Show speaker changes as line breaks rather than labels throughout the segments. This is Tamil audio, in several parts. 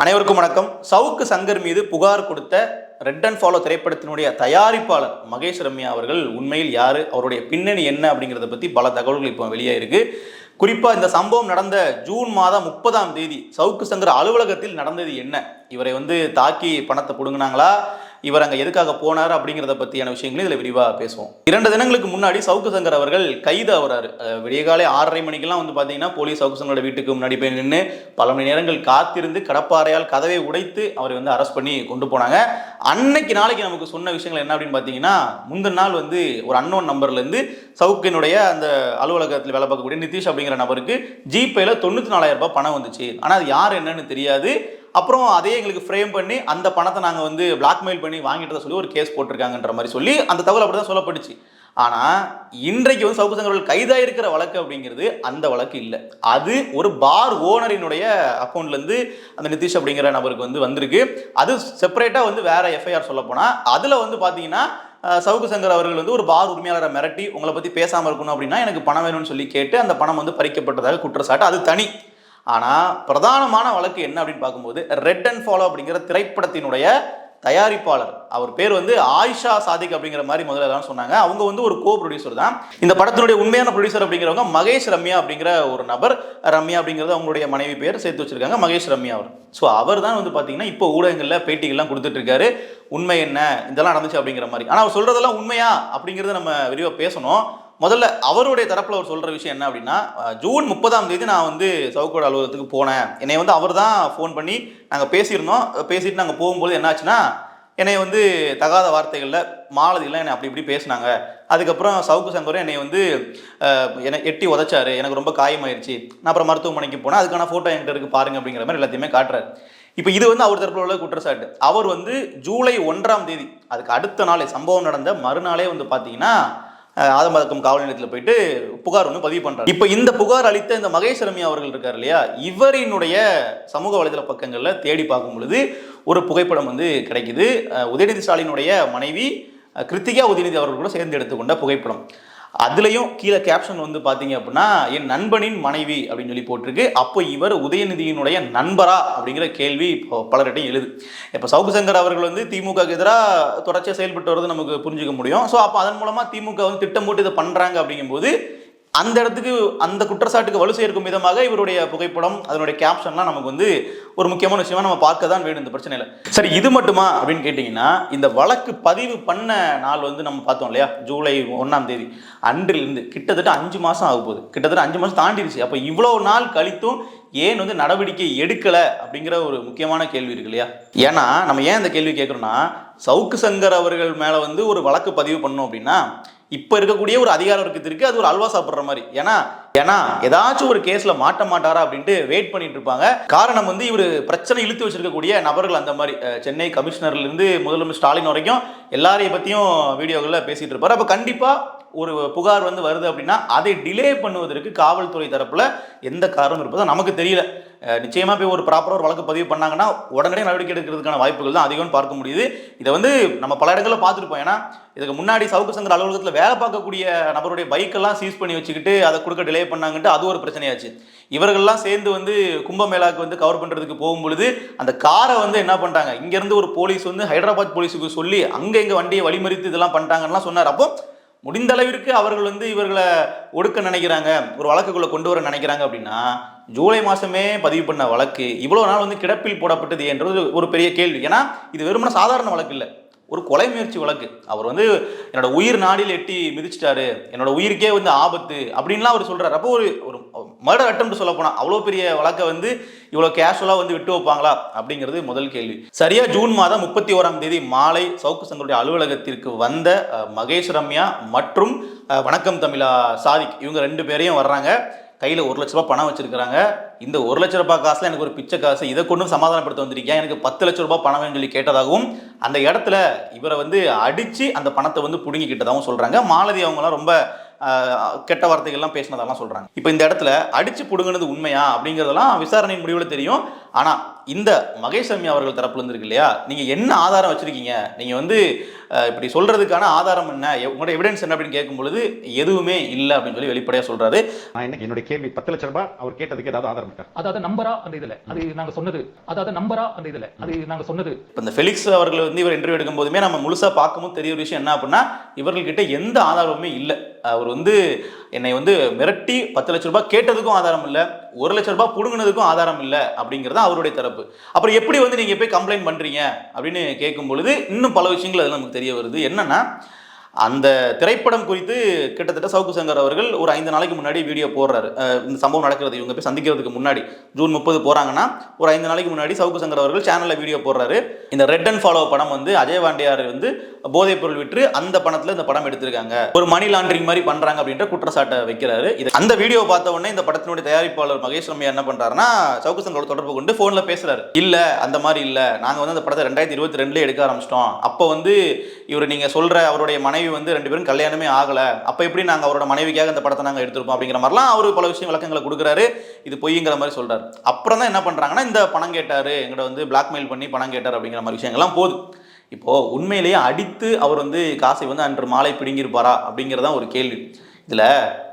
அனைவருக்கும் வணக்கம். சவுக்கு சங்கர் மீது புகார் கொடுத்த ரெட் அண்ட் ஃபாலோ திரைப்படத்தினுடைய தயாரிப்பாளர் மகேஷ் ரம்யா அவர்கள் உண்மையில் யாரு? அவருடைய பின்னணி என்ன அப்படிங்கிறத பத்தி பல தகவல்கள் இப்போ வெளியே இருக்கு குறிப்பா இந்த சம்பவம் நடந்த ஜூன் மாதம் முப்பதாம் தேதி சவுக்கு சங்கர் அலுவலகத்தில் நடந்தது என்ன? இவரை வந்து தாக்கி பணத்தை பிடுங்கினாங்களா? இவர் அங்கே எதுக்காக போனார் அப்படிங்கிறத பற்றியான விஷயங்களையும் இதில் விரிவாக பேசுவோம். இரண்டு தினங்களுக்கு முன்னாடி சவுக்கு சங்கர் அவர்கள் கைது ஆகிறாரு. விடியகாலை ஆறரை மணிக்கெல்லாம் வந்து பார்த்தீங்கன்னா போலீஸ் சவுக்கு சங்கரோட வீட்டுக்கு முன்னாடி போய் நின்று பல மணி நேரங்கள் காத்திருந்து கடப்பாறையால் கதவை உடைத்து அவரை வந்து அரெஸ்ட் பண்ணி கொண்டு போனாங்க. அன்னைக்கு நாளைக்கு நமக்கு சொன்ன விஷயங்கள் என்ன அப்படின்னு பார்த்தீங்கன்னா முந்தின நாள் வந்து ஒரு அன்னோன் நம்பர்லேருந்து சவுக்கினுடைய அந்த அலுவலகத்தில் வேலை பார்க்கக்கூடிய நிதிஷ் அப்படிங்கிற நபருக்கு ஜிபேல தொண்ணூற்றி நாலாயிரம் ரூபாய் பணம் வந்துச்சு. ஆனால் அது யார் என்னன்னு தெரியாது. அப்புறம் அதே எங்களுக்கு ஃப்ரேம் பண்ணி அந்த பணத்தை நாங்கள் வந்து பிளாக்மெயில் பண்ணி வாங்கிட்டதை சொல்லி ஒரு கேஸ் போட்டிருக்காங்கன்ற மாதிரி சொல்லி அந்த தகவல் அப்படி தான் சொல்லப்பட்டுச்சு. ஆனால் இன்றைக்கு வந்து சவுக்கு சங்கர்கள் கைதாக இருக்கிற வழக்கு அப்படிங்கிறது அந்த வழக்கு இல்லை. அது ஒரு பார் ஓனரினுடைய அக்கௌண்ட்லேருந்து அந்த நிதிஷ் அப்படிங்கிற நபருக்கு வந்து வந்திருக்கு. அது செப்பரேட்டாக வந்து வேறு எஃப்ஐஆர் சொல்லப்போனால் அதில் வந்து பார்த்தீங்கன்னா சவுக்கு சங்கர் அவர்கள் வந்து ஒரு பார் உரிமையாளரை மிரட்டி உங்களை பற்றி பேசாமல் இருக்கணும் அப்படின்னா எனக்கு பணம் வேணும்னு சொல்லி கேட்டு அந்த பணம் வந்து பறிக்கப்பட்டதாக குற்றச்சாட்டு. அது தனி. ஆனால் பிரதானமான வழக்கு என்ன அப்படின்னு பார்க்கும்போது ரெட் அண்ட் ஃபாலோ அப்படிங்கிற திரைப்படத்தினுடைய தயாரிப்பாளர். அவர் பேர் வந்து ஆயிஷா சாதிக் அப்படிங்கிற மாதிரி முதல்ல எல்லாம் சொன்னாங்க. அவங்க வந்து ஒரு கோ ப்ரொடியூசர் தான். இந்த படத்தினுடைய உண்மையான ப்ரொடியூசர் அப்படிங்கிறவங்க மகேஷ் ரம்யா அப்படிங்கிற ஒரு நபர். ரம்யா அப்படிங்கிறது அவங்களுடைய மனைவி பேர் சேர்த்து வச்சிருக்காங்க மகேஷ் ரம்யா அவர். ஸோ அவர் தான் வந்து பார்த்தீங்கன்னா இப்போ ஊடகங்களில் பேட்டிகள்லாம் கொடுத்துட்டு இருக்காரு உண்மை என்ன? இதெல்லாம் நடந்துச்சு அப்படிங்கிற மாதிரி. ஆனால் அவர் சொல்றதெல்லாம் உண்மையா அப்படிங்கிறத நம்ம விரிவாக பேசணும். முதல்ல அவருடைய தரப்பில் அவர் சொல்கிற விஷயம் என்ன அப்படின்னா ஜூன் முப்பதாம் தேதி நான் வந்து சவுக்கோட அலுவலகத்துக்கு போனேன். என்னை வந்து அவர் தான் ஃபோன் பண்ணி நாங்கள் பேசியிருந்தோம். பேசிட்டு நாங்கள் போகும்போது என்னாச்சுன்னா என்னை வந்து தகாத வார்த்தைகளில் மாலதிலாம் என்னை அப்படி இப்படி பேசினாங்க. அதுக்கப்புறம் சவுக்கு சங்கரும் என்னை வந்து என்னை எட்டி உதைச்சாரு. எனக்கு ரொம்ப காயமாயிருச்சு. நான் அப்புறம் மருத்துவமனைக்கு போனேன். அதுக்கான ஃபோட்டோ என்கிட்ட இருக்கு பாருங்க அப்படிங்கிற மாதிரி எல்லாத்தையுமே காட்டுறாரு. இப்போ இது வந்து அவர் தரப்பில் உள்ள குற்றச்சாட்டு அவர் வந்து ஜூலை ஒன்றாம் தேதி அதுக்கு அடுத்த நாளே சம்பவம் நடந்த மறுநாளே வந்து பார்த்தீங்கன்னா ஆதமதக்கம் காவல் நிலையத்தில் போயிட்டு புகார் ஒன்று பதிவு பண்ணுறாரு இப்போ இந்த புகார் அளித்த இந்த மகேஷ் ரம்யா அவர்கள் இருக்கார் இல்லையா? இவரினுடைய சமூக வலைதள பக்கங்களில் தேடி பார்க்கும் பொழுது ஒரு புகைப்படம் வந்து கிடைக்குது. உதயநிதி ஸ்டாலினுடைய மனைவி கிருத்திகா உதயநிதி அவர்கள் கூட சேர்ந்து எடுத்துக்கொண்ட புகைப்படம். அதுலேயும் கீழே கேப்ஷன் வந்து பார்த்தீங்க அப்படின்னா என் நண்பனின் மனைவி அப்படின்னு சொல்லி போட்டிருக்கு. அப்போ இவர் உதயநிதியினுடைய நண்பரா அப்படிங்கிற கேள்வி இப்போ பலர்கிட்டையும் எழுது. இப்போ சவுக்கு சங்கர் அவர்கள் வந்து திமுக எதிராக தொடர்ச்சியாக செயல்பட்டு வரது நமக்கு புரிஞ்சுக்க முடியும். ஸோ அப்போ அதன் மூலமாக திமுக வந்து திட்டம் போட்டு இதை பண்ணுறாங்க அப்படிங்கும்போது அந்த இடத்துக்கு அந்த குற்றச்சாட்டுக்கு வலு சேர்க்கும் விதமாக இவருடைய புகைப்படம் அதனுடைய கேப்ஷன்லாம் நமக்கு வந்து ஒரு முக்கியமான விஷயமா நம்ம பார்க்க தான் வேணும் இந்த பிரச்சனையில். சரி இது மட்டுமா அப்படின்னு கேட்டிங்கன்னா இந்த வழக்கு பதிவு பண்ண நாள் வந்து நம்ம பார்த்தோம் இல்லையா? ஜூலை ஒன்றாம் தேதி. அன்றிலிருந்து கிட்டத்தட்ட அஞ்சு மாதம் ஆக போகுது. கிட்டத்தட்ட அஞ்சு மாதம் தாண்டிடுச்சு. அப்போ இவ்வளோ நாள் கழித்தும் ஏன் வந்து நடவடிக்கை எடுக்கலை அப்படிங்கிற ஒரு முக்கியமான கேள்வி இருக்கு இல்லையா? ஏன்னா நம்ம ஏன் இந்த கேள்வி கேட்குறோம்னா சவுக்கு சங்கர் அவர்கள் மேலே வந்து ஒரு வழக்கு பதிவு பண்ணோம் அப்படின்னா இப்போ இருக்கக்கூடிய ஒரு அதிகார வர்க்கத்திற்கு அது ஒரு அல்வா சாப்பிட்ற மாதிரி. ஏன்னா ஏன்னா ஏதாச்சும் ஒரு கேஸ்ல மாட்ட மாட்டாரா அப்படின்ட்டு வெயிட் பண்ணிட்டு இருப்பாங்க. காரணம் வந்து இவர் பிரச்சனை இழுத்து வச்சிருக்கக்கூடிய நபர்கள் அந்த மாதிரி. சென்னை கமிஷனர்ல இருந்து முதலமைச்சர் ஸ்டாலின் வரைக்கும் எல்லாரையும் பத்தியும் வீடியோகளில் பேசிட்டு இருப்பாரு. அப்போ கண்டிப்பா ஒரு புகார் வந்து வருது அப்படின்னா அதை டிலே பண்ணுவதற்கு காவல்துறை தரப்புல எந்த காரணம் இருப்பதோ நமக்கு தெரியல. நிச்சயமாக நிச்சயமா போய் ஒரு ப்ராப்பராக ஒரு வழக்கு பதிவு பண்ணாங்கன்னா உடனடியாக நடவடிக்கை எடுக்கிறதுக்கான வாய்ப்புகள் தான் அதிகம்னு பார்க்க முடியுது. இதை வந்து நம்ம பல இடங்களில் பார்த்துருப்போம். ஏன்னா இதுக்கு முன்னாடி சவுக்கு சங்கர் அலுவலகத்தில் வேலை பார்க்கக்கூடிய நபருடைய பைக்கெல்லாம் சீஸ் பண்ணி வச்சுக்கிட்டு அதை கொடுக்க டிலே பண்ணாங்கன்ட்டு அது ஒரு பிரச்சனையாச்சு. இவர்கள்லாம் சேர்ந்து வந்து கும்பமேளாவுக்கு வந்து கவர் பண்ணுறதுக்கு போகும்பொழுது அந்த காரை வந்து என்ன பண்ணிட்டாங்க? இங்கேருந்து ஒரு போலீஸ் வந்து ஹைதராபாத் போலீஸுக்கு சொல்லி அங்கே எங்கள் வண்டியை வழிமறித்து இதெல்லாம் பண்ணிட்டாங்கலாம் சொன்னார். அப்போ முடிந்த அளவிற்கு அவர்கள் வந்து இவர்களை ஒடுக்க நினைக்கிறாங்க ஒரு வழக்குக்குள்ள கொண்டு வர நினைக்கிறாங்க அப்படின்னா ஜூலை மாசமே பதிவு பண்ண வழக்கு இவ்வளவு நாள் வந்து கிடப்பில் போடப்பட்டது என்றது ஒரு பெரிய கேள்வி. ஏன்னா இது வெறுமன சாதாரண வழக்கு இல்லை. ஒரு கொலை முயற்சி வழக்கு. அவர் வந்து என்னோட உயிர் நாடில் எட்டி மிதிச்சிட்டாரு. என்னோட உயிருக்கே வந்து ஆபத்து அப்படின்லாம் அவர் சொல்றாரு. அப்போ ஒரு ஒரு மர்டர் அட்டம் சொல்ல போனா அவ்வளோ பெரிய வழக்கை வந்து இவ்வளோ கேஷுவலாக வந்து விட்டு வைப்பாங்களா? அப்படிங்கிறது முதல் கேள்வி. சரியா ஜூன் மாதம் முப்பத்தி ஓராம் தேதி மாலை சவுக்கு சங்கருடைய அலுவலகத்திற்கு வந்த மகேஷ் ரம்யா மற்றும் வணக்கம் தமிழா சாதிக் இவங்க ரெண்டு பேரையும் வர்றாங்க. கையில் ஒரு லட்ச ரூபாய் பணம் வச்சிருக்கிறாங்க. இந்த ஒரு லட்ச ரூபாய் காசுல எனக்கு ஒரு பிச்சை காசு இதை கொண்டு சமாதானப்படுத்த வந்திருக்கேன் எனக்கு பத்து லட்ச ரூபாய் பணம் வேணும்னு சொல்லி கேட்டதாகவும் அந்த இடத்துல இவரை வந்து அடித்து அந்த பணத்தை வந்து பிடுங்கிக்கிட்டதாகவும் சொல்கிறாங்க மாலதி அவங்களாம் ரொம்ப கெட்ட வார்த்தைகள்லாம் பேசினதெல்லாம் சொல்கிறாங்க இப்போ இந்த இடத்துல அடித்து பிடுங்கினது உண்மையா அப்படிங்கிறதெல்லாம் விசாரணையின் முடிவில் தெரியும். ஆனா இந்த மகேஷ் ரம்யா அவர்கள் தரப்புல இருந்து இருக்கு இல்லையா? நீங்க என்ன ஆதாரம் வச்சிருக்கீங்க? நீங்க வந்து இப்படி சொல்றதுக்கான ஆதாரம் என்ன? உங்களோட எவிடன்ஸ் என்ன அப்படின்னு கேட்கும் பொழுது எதுவுமே இல்லை அப்படின்னு சொல்லி வெளிப்படையா சொல்றாரு.
நான் என்ன என்னுடைய கேள்வி பத்து லட்சம் ரூபாய் அவர் கேட்டதுக்கு ஏதாவது ஆதாரம் இருக்கா?
அதாவது நம்பரா அந்த இதுல. அது நாங்க சொன்னது. அதாவது நம்பரா அந்த இதுல. அது நாங்க சொன்னது.
இப்போ இந்த ஃபெலிக்ஸ் அவர்கள் வந்து இவர் இன்டர்வியூ எடுக்கும் போதுமே நம்ம முழுசா பார்க்கும்போது தெரிய ஒரு விஷயம் என்ன அப்படின்னா இவர்கள்கிட்ட எந்த ஆதாரமுமே இல்லை. அவர் வந்து என்னை வந்து மிரட்டி பத்து லட்ச ரூபாய் கேட்டதுக்கும் ஆதாரம் இல்லை. ஒரு லட்ச ரூபாய் புடுங்கினதுக்கும் ஆதாரம் இல்லை அப்படிங்கிறது அவருடைய தரப்பு. அப்புறம் எப்படி வந்து நீங்க போய் கம்ப்ளைண்ட் பண்றீங்க? அப்படின்னு கேட்கும் பொழுது இன்னும் பல விஷயங்கள் அதில் நமக்கு தெரிய வருது. என்னன்னா அந்த திரைப்படம் குறித்து கிட்டத்தட்ட சவுக்கு சங்கர் அவர்கள் ஒரு ஐந்து நாளைக்கு முன்னாடி வீடியோ போடுறாரு. இந்த சம்பவம் நடக்கிறது இவங்க போய் சந்திக்கிறதுக்கு முன்னாடி. ஜூன் முப்பது போறாங்கன்னா ஒரு ஐந்து நாளைக்கு முன்னாடி சவுக்கு சங்கர் அவர்கள் சேனல்ல வீடியோ போடுறாரு. இந்த ரெட் அண்ட் ஃபாலோ படம் வந்து அஜய் வாண்டியார் வந்து போதைப் பொருள் விற்று அந்த பணத்துல இந்த படம் எடுத்திருக்காங்க. ஒரு மணி லாண்டரிங் மாதிரி பண்றாங்க அப்படின்ற குற்றச்சாட்டை வைக்கிறாரு. இது அந்த வீடியோ பார்த்த உடனே இந்த படத்தினுடைய தயாரிப்பாளர் மகேஷ் ரம்யா என்ன பண்றாருன்னா சவுக்கு சங்கரோட தொடர்பு கொண்டு போன்ல பேசுறாரு. இல்ல அந்த மாதிரி இல்ல. நாங்க வந்து அந்த படத்தை ரெண்டாயிரத்தி இருபத்தி ரெண்டுல எடுக்க ஆரம்பிச்சிட்டோம். அப்போ வந்து இவர் நீங்க சொல்ற அவருடைய மனைவி வந்து ரெண்டு பேரும் கல்யாணமே ஆகலை. அப்போ எப்படி நாங்கள் அவரோட மனைவிக்காக இந்த படத்தை நாங்கள் எடுத்திருப்போம் அப்படிங்கிற மாதிரிலாம் அவர் பல விஷயம் விளக்கங்களை கொடுக்குறாரு. இது பொய்ங்கிற மாதிரி சொல்றாரு. அப்புறம் தான் என்ன பண்றாங்கன்னா இந்த பணம் கேட்டாரு எங்கிட்ட வந்து பிளாக்மெயில் பண்ணி பணம் கேட்டார் அப்படிங்கிற மாதிரி விஷயங்கள்லாம் போதும் இப்போ உண்மையிலேயே அடித்து அவர் வந்து காசை வந்து அன்று மாலை பிடுங்கியிருப்பாரா அப்படிங்கிறதான் ஒரு கேள்வி. இதுல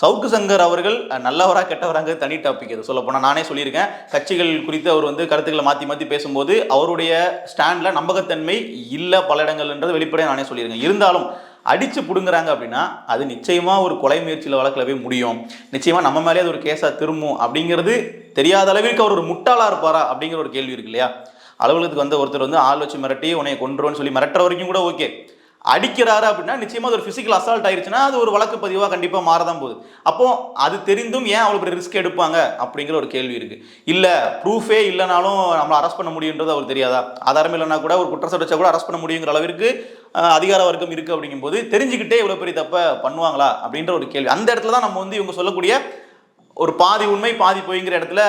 சவுக்கு சங்கர் அவர்கள் நல்லவரா கெட்டவராங்க தனி டாபிக் இது. சொல்ல போனா நானே சொல்லியிருக்கேன். கட்சிகள் குறித்து அவர் வந்து கருத்துக்களை மாத்தி மாற்றி பேசும்போது அவருடைய ஸ்டாண்ட்ல நம்பகத்தன்மை இல்லை பல இடங்கள்ன்றது வெளிப்படையாக நானே சொல்லியிருக்கேன். இருந்தாலும் அடிச்சு பிடுங்குறாங்க அப்படின்னா அது நிச்சயமா ஒரு கொலை முயற்சியில் வழக்கில் போய் முடியும். நிச்சயமா நம்ம மேலே அது ஒரு கேஸா திரும்பும் அப்படிங்கிறது தெரியாத அளவிற்கு அவர் ஒரு முட்டாளா இருப்பாரா அப்படிங்கிற ஒரு கேள்வி இருக்கு இல்லையா? அலுவலகத்துக்கு வந்த ஒருத்தர் வந்து ஆள் வச்சு மிரட்டி உன்னை கொண்டுருவோன்னு சொல்லி மிரட்டுற வரைக்கும் கூட ஓகே. அடிக்கிறாரு அப்படின்னா நிச்சயமா அது ஒரு பிசிக்கல் அசால்ட் ஆயிருச்சுன்னா அது ஒரு வழக்கு பதிவாக கண்டிப்பாக மாறதான் போகுது. அப்போ அது தெரிந்தும் ஏன் அவ்வளோ பெரிய ரிஸ்க் எடுப்பாங்க அப்படிங்கிற ஒரு கேள்வி இருக்கு. இல்லை ப்ரூஃபே இல்லைனாலும் நம்மளை அரெஸ்ட் பண்ண முடியுன்றது அவர் தெரியாதா? ஆதாரம் இல்லைன்னா கூட ஒரு குற்றச்சாட்டு வச்சா கூட அரெஸ்ட் பண்ண முடியுங்கிற அளவிற்கு அதிகார வர்க்கம் இருக்கு அப்படிங்கும்போது தெரிஞ்சுக்கிட்டே இவ்வளோ பெரிய தப்பை பண்ணுவாங்களா அப்படின்ற ஒரு கேள்வி. அந்த இடத்துல தான் நம்ம வந்து இவங்க சொல்லக்கூடிய ஒரு பாதி உண்மை பாதி போய்ங்கிற இடத்துல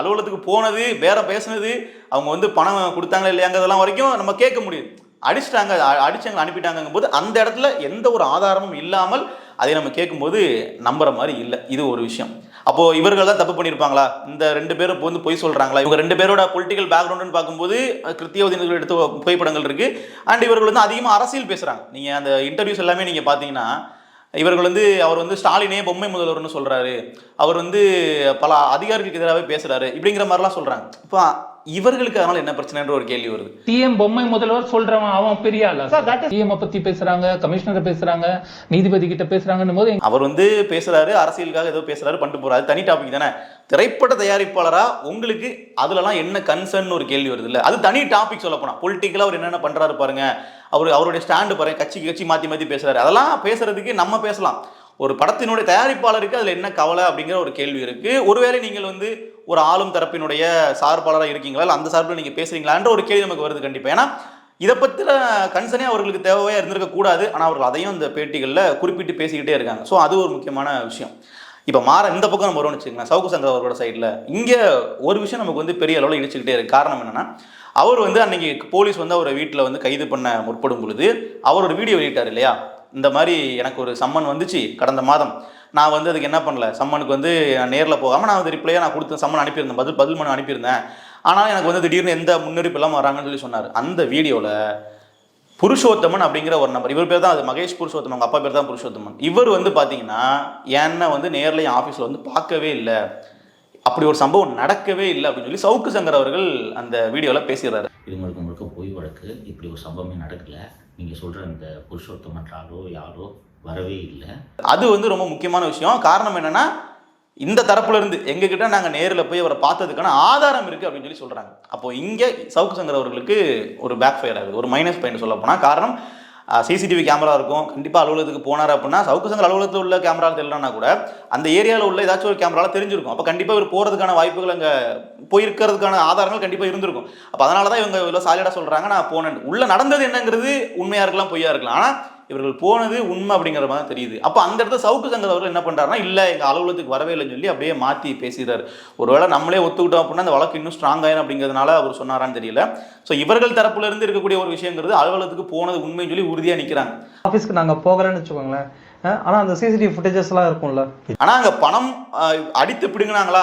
அலுவலகத்துக்கு போனது வேற பேசுனது அவங்க வந்து பணம் கொடுத்தாங்களா இல்லையாங்கிறதெல்லாம் வரைக்கும் நம்ம கேட்க முடியுது அடிச்சிட்டாங்க அடிச்சவங்களை அடிச்சவங்க அனுப்பிட்டாங்கும் போது அந்த இடத்துல எந்த ஒரு ஆதாரமும் இல்லாமல் அதை நம்ம கேட்கும்போது நம்புற மாதிரி இல்லை. இது ஒரு விஷயம். அப்போ இவர்கள் தான் தப்பு பண்ணியிருப்பாங்களா? இந்த ரெண்டு பேரும் இப்போ வந்து பொய் சொல்றாங்களா? இவங்க ரெண்டு பேரோட பொலிட்டிக்கல் பேக்ரவுண்டுன்னு பார்க்கும்போது கிருத்தியோதினர்கள் எடுத்த புகைப்படங்கள் இருக்கு. அண்ட் இவர்கள் வந்து அதிகமாக அரசியல் பேசுறாங்க. நீங்க அந்த இன்டர்வியூஸ் எல்லாமே நீங்க பார்த்தீங்கன்னா இவர்கள் வந்து அவர் வந்து ஸ்டாலினே பொம்மை முதல்வர்னு சொல்றாரு. அவர் வந்து பல அதிகாரிகளுக்கு எதிராகவே பேசுறாரு. இப்படிங்கிற மாதிரிலாம் சொல்றாங்க. இப்போ இவர்களுக்கு அதனால என்ன பிரச்சனைன்ற ஒரு கேள்வி வருது.
சிஎம் பொம்மை முதல்வர் சொல்றவன் அவன் பெரிய ஆளா சிஎம் பத்தி பேசுறாங்க கமிஷனரை பேசுறாங்க நீதிபதி கிட்ட பேசுறாங்கன்னும் போது
அவர் வந்து பேசுறாரு அரசியலுக்காக ஏதோ பேசுறாரு பண்ணிட்டு போறாரு. தனி டாபிக் தானே. திரைப்பட தயாரிப்பாளரா உங்களுக்கு அதுலலாம் என்ன கன்சர்ன் ஒரு கேள்வி வருது இல்ல? அது தனி டாபிக் சொல்ல போனா. பொலிட்டிக்கலா அவர் என்னென்ன பண்றாரு பாருங்க. அவர் அவருடைய ஸ்டாண்டு பாருங்க. கட்சிக்கு கட்சி மாத்தி மாத்தி பேசுறாரு. அதெல்லாம் பேசுறதுக்கு நம்ம பேசலாம். ஒரு படத்தினுடைய தயாரிப்பாளருக்கு அதில் என்ன கவலை அப்படிங்கிற ஒரு கேள்வி இருக்குது ஒருவேளை நீங்கள் வந்து ஒரு ஆளும் தரப்பினுடைய சார்பாளராக இருக்கீங்களா? அந்த சார்பில் நீங்கள் பேசுகிறீங்களான்ற ஒரு கேள்வி நமக்கு வருது கண்டிப்பாக ஏன்னா இதை பற்றின கன்சர்னே அவர்களுக்கு தேவையாக இருந்திருக்க கூடாது. ஆனால் அவர்கள் அதையும் இந்த பேட்டிகளில் குறிப்பிட்டு பேசிக்கிட்டே இருக்காங்க. ஸோ அது ஒரு முக்கியமான விஷயம். இப்போ மாற இந்த பக்கம் நம்ம வரும்னு வச்சுக்கோங்களேன். சவுக்கு சங்கர் அவரோட சைடில் இங்கே ஒரு விஷயம் நமக்கு வந்து பெரிய அளவில் இடிச்சுக்கிட்டே இருக்குது காரணம் என்னென்னா அவர் வந்து அன்னைக்கு போலீஸ் வந்து அவரை வீட்டில் வந்து கைது பண்ண முற்படும் பொழுது அவர் ஒரு வீடியோ வெளியிட்டார் இல்லையா? இந்த மாதிரி எனக்கு ஒரு சம்மன் வந்துச்சு கடந்த மாதம். நான் வந்து அதுக்கு என்ன பண்ணல? சம்மனுக்கு வந்து நேரில் போகாமல் நான் வந்து ரிப்ளையாக நான் கொடுத்த சம்மன் அனுப்பியிருந்தேன். பதில் பதில் மனு அனுப்பியிருந்தேன். ஆனால் எனக்கு வந்து திடீர்னு எந்த முன்னறிப்பு இல்லாமல் வராங்கன்னு சொல்லி சொன்னார். அந்த வீடியோவில் புருஷோத்தமன் அப்படிங்கிற ஒரு நம்பர் இவர் பேர் தான் அது மகேஷ் புருஷோத்தமன் அவங்க அப்பா பேர் தான் புருஷோத்தமன். இவர் வந்து பார்த்தீங்கன்னா என்னை வந்து நேரில் என் ஆஃபீஸில் வந்து பார்க்கவே இல்லை. அப்படி ஒரு சம்பவம் நடக்கவே இல்லை அப்படின்னு சொல்லி சவுக்கு சங்கர் அவர்கள் அந்த வீடியோவில் பேசிடுறாரு.
இது முழுக்க முழுக்க போய் வழக்கு. இப்படி ஒரு சம்பவமே நடக்கலை. நீங்கள் சொல்கிற அந்த புருஷோத்தமன்றாலோ யாரோ வரவே இல்லை.
அது வந்து ரொம்ப முக்கியமான விஷயம். காரணம் என்னென்னா இந்த தரப்புலேருந்து எங்ககிட்ட நாங்கள் நேரில் போய் அவரை பார்த்ததுக்கான ஆதாரம் இருக்குது அப்படின்னு சொல்லி சொல்கிறாங்க அப்போ இங்கே சவுக்கு சங்கர் அவர்களுக்கு ஒரு பேக் ஃபயர் ஆகுது. ஒரு மைனஸ் பாயிண்ட் சொல்ல போனால் காரணம் சிசிடிவி கேமரா இருக்கும். கண்டிப்பாக அலுவலகத்துக்கு போனார் அப்படின்னா சவுக்கு சங்கர் அலுவலகத்தில் உள்ள கேமரா தெரியலனா கூட அந்த ஏரியாவில் உள்ள ஏதாச்சும் ஒரு கேமராவில் தெரிஞ்சிருக்கும். அப்போ கண்டிப்பாக இவர் போகிறதுக்கான வாய்ப்புகள் அங்கே போயிருக்கிறதுக்கான ஆதாரங்கள் கண்டிப்பாக இருந்திருக்கும். அப்போ அதனால தான் இவங்க இவ்வளோ சாலிடா சொல்கிறாங்க நான் போனேன். உள்ளே நடந்தது என்னங்கிறது உண்மையாக இருக்கலாம் பொய்யா இருக்கலாம். ஆனால் இவர்கள் போனது உண்மை அப்படிங்கிற மாதிரி தெரியுது. அப்போ அந்த இடத்துல சவுக்கு சங்கர் அவர்கள் என்ன பண்ணுறாருன்னா இல்லை எங்கள் அலுவலகத்துக்கு வரவே இல்லைன்னு சொல்லி அப்படியே மாற்றி பேசுகிறார் ஒருவேளை நம்மளே ஒத்துக்கிட்டோம் அப்படின்னா அந்த வழக்கு இன்னும் ஸ்ட்ராங் ஆயிரும் அப்படிங்கிறதுனால அவர் சொன்னாரான்னு தெரியல. ஸோ இவர்கள் தரப்புல இருந்து இருக்கக்கூடிய ஒரு விஷயங்கிறது அலுவலகத்துக்கு போனது உண்மைன்னு சொல்லி உறுதியாக நிற்கிறாங்க
ஆஃபீஸ்க்கு நாங்கள் போகலன்னு வச்சுக்கோங்களேன். ஆனால் அந்த சிசிடிவி ஃபுட்டேஜஸ்லாம் இருக்கும்ல.
ஆனால் அங்கே பணம் அடித்து பிடுங்கினாங்களா?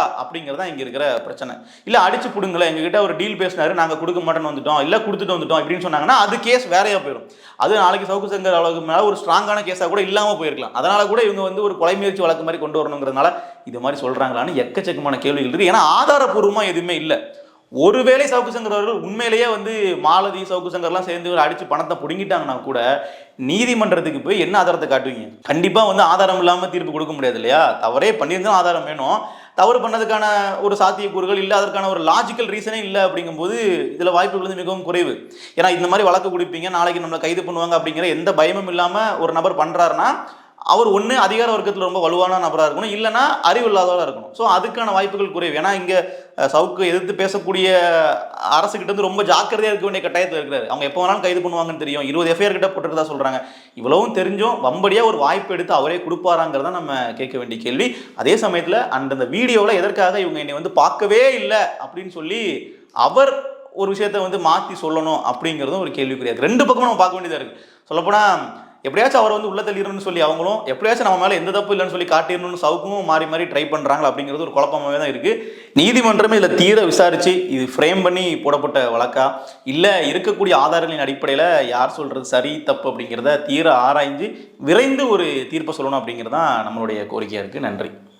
தான் இங்கே இருக்கிற பிரச்சனை. இல்லை அடித்து பிடுங்கல. எங்ககிட்ட ஒரு டீல் பேசினாரு. நாங்கள் கொடுக்க மாட்டேன்னு வந்துட்டோம். இல்லை கொடுத்துட்டு வந்துட்டோம் இப்படின்னு சொன்னாங்கன்னா அது கேஸ் வேறையாக போயிடும் அது நாளைக்கு சவுக்கு சங்கர் அளவுக்கு மேலே ஒரு ஸ்ட்ராங்கான கேஸாக கூட இல்லாமல் போயிருக்கலாம். அதனால கூட இவங்க வந்து ஒரு கொலை முயற்சி வழக்கு மாதிரி கொண்டு வரணுங்கிறதுனால இது மாதிரி சொல்கிறாங்களான்னு எக்கச்சக்கமான கேள்விகள் இருக்குது ஏன்னா ஆதாரப்பூர்வமாக எதுவுமே இல்லை. ஒருவேளை சவுக்கு சங்கர் அவர்கள் உண்மையிலேயே வந்து மாலதி சவுக்கு சங்கர்லாம் சேர்ந்து ஒரு அடிச்சு பணத்தை பிடுங்கிட்டாங்கன்னா கூட நீதிமன்றத்துக்கு போய் என்ன ஆதாரத்தை காட்டுவீங்க? கண்டிப்பா வந்து ஆதாரம் இல்லாம தீர்ப்பு கொடுக்க முடியாது இல்லையா? தவறே பண்ணியிருந்தாலும் ஆதாரம் வேணும். தவறு பண்ணதுக்கான ஒரு சாத்தியக்கூறுகள் இல்லை அதற்கான ஒரு லாஜிக்கல் ரீசனே இல்லை அப்படிங்கும்போது இதில் வாய்ப்புகள் வந்து மிகவும் குறைவு. ஏன்னா இந்த மாதிரி வழக்கு கொடுப்பீங்க நாளைக்கு நம்மளை கைது பண்ணுவாங்க அப்படிங்கிற எந்த பயமும் இல்லாமல் ஒரு நபர் பண்ணுறாருன்னா அவர் ஒன்று அதிகார வர்க்கத்தில் ரொம்ப வலுவான நபராக இருக்கணும். இல்லைன்னா அறிவு இல்லாதவராக இருக்கணும். ஸோ அதுக்கான வாய்ப்புகள் குறைவு. ஏன்னா இங்கே சவுக்கு எதிர்த்து பேசக்கூடிய அரசுகிட்ட இருந்து ரொம்ப ஜாக்கிரதையாக இருக்க வேண்டிய கட்டாயத்தில் இருக்கிறாரு. அவங்க எப்போ வேணாலும் கைது பண்ணுவாங்கன்னு தெரியும். இருபது எஃப்ஐஆர் கிட்ட போட்டுருக்கதா சொல்கிறாங்க இவ்வளவும் தெரிஞ்சும் வம்படியாக ஒரு வாய்ப்பு எடுத்து அவரே கொடுப்பாராங்கிறத நம்ம கேட்க வேண்டிய கேள்வி. அதே சமயத்தில் அந்தந்த வீடியோவில் எதற்காக இவங்க என்னை வந்து பார்க்கவே இல்லை அப்படின்னு சொல்லி அவர் ஒரு விஷயத்த வந்து மாற்றி சொல்லணும் அப்படிங்கிறதும் ஒரு கேள்விக்குரியாது ரெண்டு பக்கமும் நம்ம பார்க்க வேண்டியதாக இருக்குது சொல்லப்போனால் எப்படியாச்சும் அவர் வந்து உள்ள தள்ளிடணும்னு சொல்லி அவங்களும் எப்படியாச்சும் நம்ம மேலே எந்த தப்பு இல்லைன்னு சொல்லி காட்டிடணும்னு சவுக்கும் மாறி மாறி ட்ரை பண்ணுறாங்க அப்படிங்கிறது ஒரு குழப்பமாகவே தான் இருக்குது நீதிமன்றமே இதில் தீர விசாரித்து இது ஃப்ரேம் பண்ணி போடப்பட்ட வழக்கா? இல்லை இருக்கக்கூடிய ஆதாரங்களின் அடிப்படையில் யார் சொல்கிறது சரி தப்பு அப்படிங்கிறத தீர ஆராய்ஞ்சு விரைந்து ஒரு தீர்ப்பை சொல்லணும் அப்படிங்கிறது தான் நம்மளுடைய கோரிக்கையாக இருக்குது நன்றி.